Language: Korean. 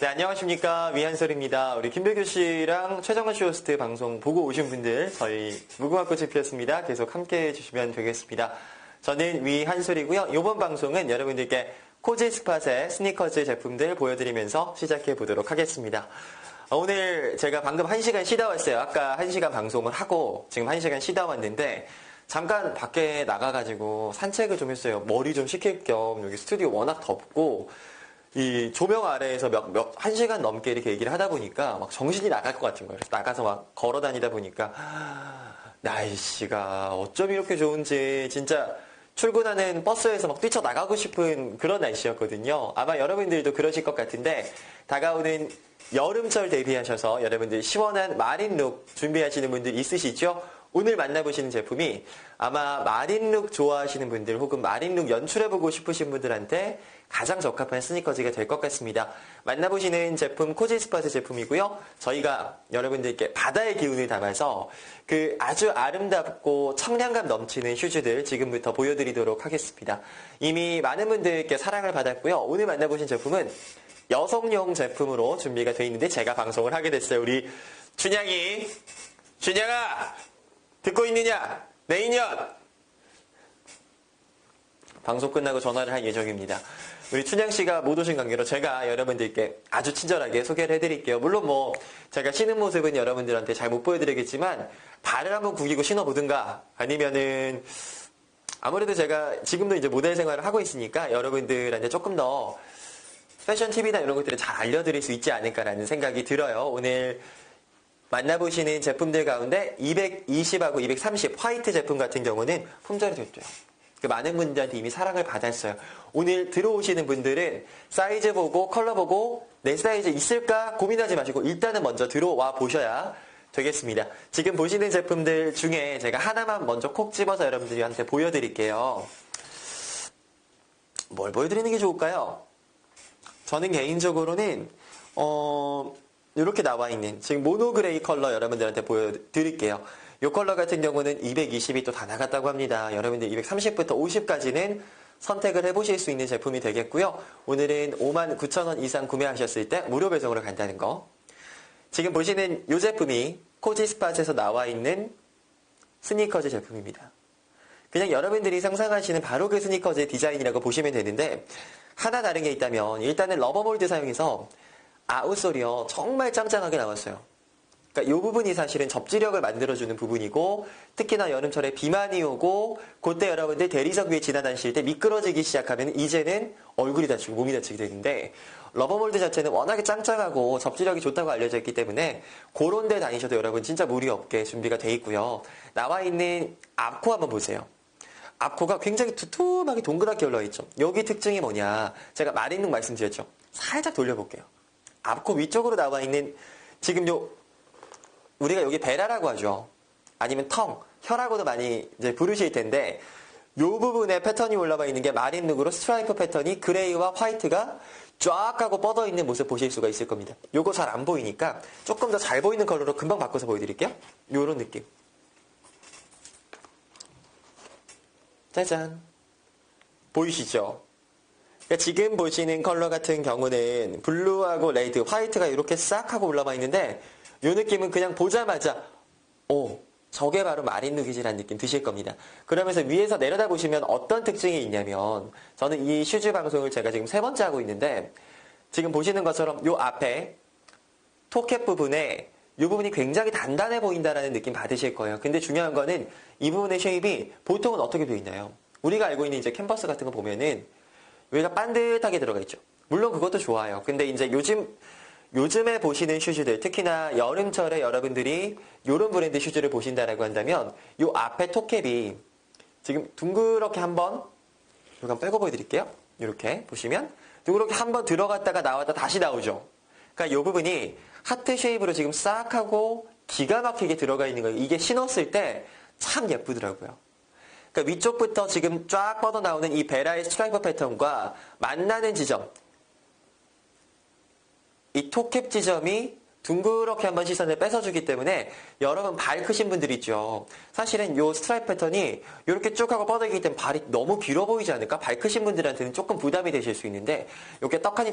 네, 안녕하십니까. 위한설입니다. 우리 김배규 씨랑 최정원 씨 호스트 방송 보고 오신 분들, 저희 무궁화꽃이 피었습니다. 계속 함께 해주시면 되겠습니다. 저는 위한솔이고요. 이번 방송은 여러분들께 코지 스팟의 스니커즈 제품들 보여드리면서 시작해 보도록 하겠습니다. 어, 오늘 제가 방금 1시간 쉬다 왔어요. 아까 1시간 방송을 하고 지금 1시간 쉬다 왔는데 잠깐 밖에 나가가지고 산책을 좀 했어요. 머리 좀 식힐 겸 여기 스튜디오 워낙 덥고 이 조명 아래에서 몇, 몇, 한 시간 넘게 이렇게 얘기를 하다 보니까 막 정신이 나갈 것 같은 거예요. 나가서 막 걸어 다니다 보니까 날씨가 어쩜 이렇게 좋은지 진짜 출근하는 버스에서 막 뛰쳐나가고 싶은 그런 날씨였거든요. 아마 여러분들도 그러실 것 같은데 다가오는 여름철 대비하셔서 여러분들 시원한 마린룩 준비하시는 분들 있으시죠? 오늘 만나보시는 제품이 아마 마린룩 좋아하시는 분들 혹은 마린룩 연출해보고 싶으신 분들한테 가장 적합한 스니커즈가 될 것 같습니다. 만나보시는 제품 코지스파트 제품이고요. 저희가 여러분들께 바다의 기운을 담아서 그 아주 아름답고 청량감 넘치는 슈즈들 지금부터 보여드리도록 하겠습니다. 이미 많은 분들께 사랑을 받았고요. 오늘 만나보신 제품은 여성용 제품으로 준비가 되어 있는데 제가 방송을 하게 됐어요. 우리 춘향이 춘향아 듣고 있느냐 내 인연 방송 끝나고 전화를 할 예정입니다. 우리 춘향 씨가 못 오신 관계로 제가 여러분들께 아주 친절하게 소개를 해드릴게요. 물론 뭐 제가 신는 모습은 여러분들한테 잘 못 보여드리겠지만 발을 한번 구기고 신어보든가 아니면은 아무래도 제가 지금도 이제 모델 생활을 하고 있으니까 여러분들한테 조금 더 패션 TV나 이런 것들을 잘 알려드릴 수 있지 않을까라는 생각이 들어요. 오늘 만나보시는 제품들 가운데 220하고 230 화이트 제품 같은 경우는 품절이 됐대요. 그 많은 분들한테 이미 사랑을 받았어요. 오늘 들어오시는 분들은 사이즈 보고 컬러 보고 내 사이즈 있을까 고민하지 마시고 일단은 먼저 들어와 보셔야 되겠습니다. 지금 보시는 제품들 중에 제가 하나만 먼저 콕 집어서 여러분들한테 보여드릴게요. 뭘 보여드리는 게 좋을까요? 저는 개인적으로는 어 이렇게 나와 있는 지금 모노그레이 컬러 여러분들한테 보여드릴게요. 이 컬러 같은 경우는 220이 또 다 나갔다고 합니다. 여러분들 230부터 50까지는 선택을 해보실 수 있는 제품이 되겠고요. 오늘은 59,000원 이상 구매하셨을 때 무료 배송으로 간다는 거. 지금 보시는 이 제품이 코지스팟에서 나와 있는 스니커즈 제품입니다. 그냥 여러분들이 상상하시는 바로 그 스니커즈의 디자인이라고 보시면 되는데 하나 다른 게 있다면 일단은 러버몰드 사용해서 아웃솔이요 정말 짱짱하게 나왔어요. 그러니까 이 부분이 사실은 접지력을 만들어주는 부분이고 특히나 여름철에 비만이 오고 그때 여러분들 대리석 위에 지나다니실 때 미끄러지기 시작하면 이제는 얼굴이 다치고 몸이 다치게 되는데 러버몰드 자체는 워낙에 짱짱하고 접지력이 좋다고 알려져 있기 때문에 그런 데 다니셔도 여러분 진짜 무리 없게 준비가 돼 있고요. 나와 있는 앞코 한번 보세요. 앞코가 굉장히 두툼하게 동그랗게 올라있죠. 여기 특징이 뭐냐. 제가 마린룩 말씀드렸죠. 살짝 돌려볼게요. 앞코 위쪽으로 나와 있는 지금 요 우리가 여기 베라라고 하죠. 아니면 텅, 혀라고도 많이 이제 부르실 텐데 요 부분에 패턴이 올라와 있는 게 마린 룩으로 스트라이프 패턴이 그레이와 화이트가 쫙 하고 뻗어 있는 모습 보실 수가 있을 겁니다. 요거 잘 안 보이니까 조금 더 잘 보이는 컬러로 금방 바꿔서 보여드릴게요. 요런 느낌. 짜잔. 보이시죠? 그러니까 지금 보시는 컬러 같은 경우는 블루하고 레드, 화이트가 이렇게 싹 하고 올라와 있는데 이 느낌은 그냥 보자마자 오 저게 바로 마린룩이지라는 느낌 드실 겁니다. 그러면서 위에서 내려다 보시면 어떤 특징이 있냐면 저는 이 슈즈 방송을 제가 지금 세 번째 하고 있는데 지금 보시는 것처럼 이 앞에 토캡 부분에 이 부분이 굉장히 단단해 보인다라는 느낌 받으실 거예요. 근데 중요한 거는 이 부분의 쉐입이 보통은 어떻게 되어 있나요? 우리가 알고 있는 이제 캔버스 같은 거 보면은 위가 반듯하게 들어가 있죠. 물론 그것도 좋아요. 근데 이제 요즘 요즘에 보시는 슈즈들, 특히나 여름철에 여러분들이 이런 브랜드 슈즈를 보신다라고 한다면 이 앞에 토캡이 지금 둥그렇게 한번 이거 빼고 보여드릴게요. 이렇게 보시면 둥그렇게 한번 들어갔다가 나왔다 다시 나오죠. 그러니까 이 부분이 하트 쉐입으로 지금 싹 하고 기가 막히게 들어가 있는 거예요. 이게 신었을 때 참 예쁘더라고요. 그러니까 위쪽부터 지금 쫙 뻗어 나오는 이 베라의 스트라이프 패턴과 만나는 지점, 이 토캡 지점이 둥그렇게 한번 시선을 뺏어주기 때문에 여러분 발 크신 분들 있죠. 사실은 이 스트라이프 패턴이 이렇게 쭉 하고 뻗어있기 때문에 발이 너무 길어 보이지 않을까? 발 크신 분들한테는 조금 부담이 되실 수 있는데 이렇게 떡하니